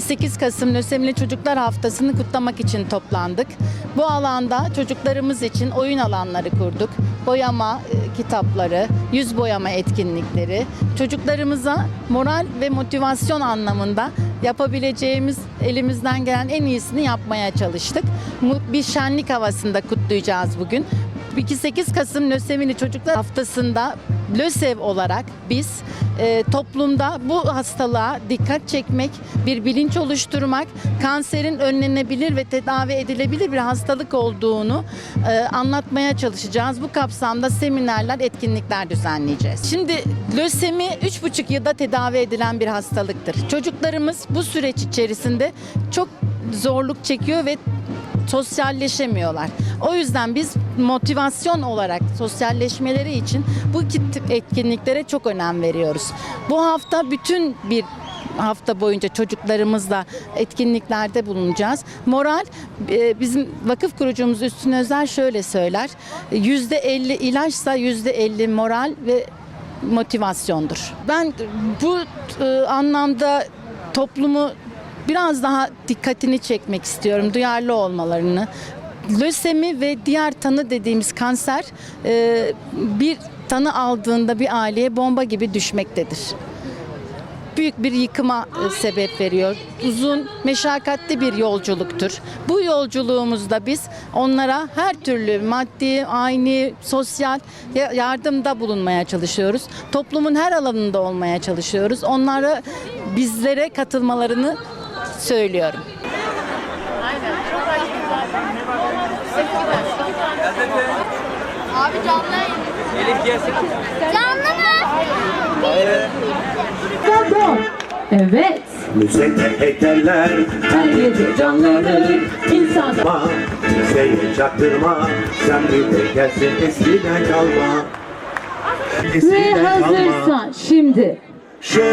8 Kasım Lösemili Çocuklar Haftası'nı kutlamak için toplandık. Bu alanda çocuklarımız için oyun alanları kurduk. Boyama e, kitapları, yüz boyama etkinlikleri, çocuklarımıza moral ve motivasyon anlamında yapabileceğimiz elimizden gelen en iyisini yapmaya çalıştık. Bir şenlik havasında kutlayacağız bugün. 8 Kasım Lösemili Çocuklar Haftası'nda LÖSEV olarak biz e, toplumda bu hastalığa dikkat çekmek, bir bilinç oluşturmak, kanserin önlenebilir ve tedavi edilebilir bir hastalık olduğunu e, anlatmaya çalışacağız. Bu kapsamda seminerler, etkinlikler düzenleyeceğiz. Şimdi lösemi 3,5 yılda tedavi edilen bir hastalıktır. Çocuklarımız bu süreç içerisinde çok zorluk çekiyor ve sosyalleşemiyorlar. O yüzden biz motivasyon olarak sosyalleşmeleri için bu etkinliklere çok önem veriyoruz. Bu hafta bütün bir hafta boyunca çocuklarımızla etkinliklerde bulunacağız. Moral e, bizim vakıf kurucumuz Üstün Özer şöyle söyler. Yüzde elli ilaçsa yüzde elli moral ve motivasyondur. Ben bu e, anlamda toplumu biraz daha dikkatini çekmek istiyorum, duyarlı olmalarını. Lösemi ve diğer tanı dediğimiz kanser e, bir tanı aldığında bir aileye bomba gibi düşmektedir. Büyük bir yıkıma e, sebep veriyor. Uzun, meşakkatli bir yolculuktur. Bu yolculuğumuzda biz onlara her türlü maddi, aynı, sosyal ya- yardımda bulunmaya çalışıyoruz. Toplumun her alanında olmaya çalışıyoruz. Onlara bizlere katılmalarını söylüyorum. Abi canlı Canlı mı? Evet, Müzekte heykeller her gece canlanır insan. Ama kimseye çaktırma. Sen bir de gelsin eskiden kalma. Ve Eskiden kalma. hazırsan şimdi. Şöyle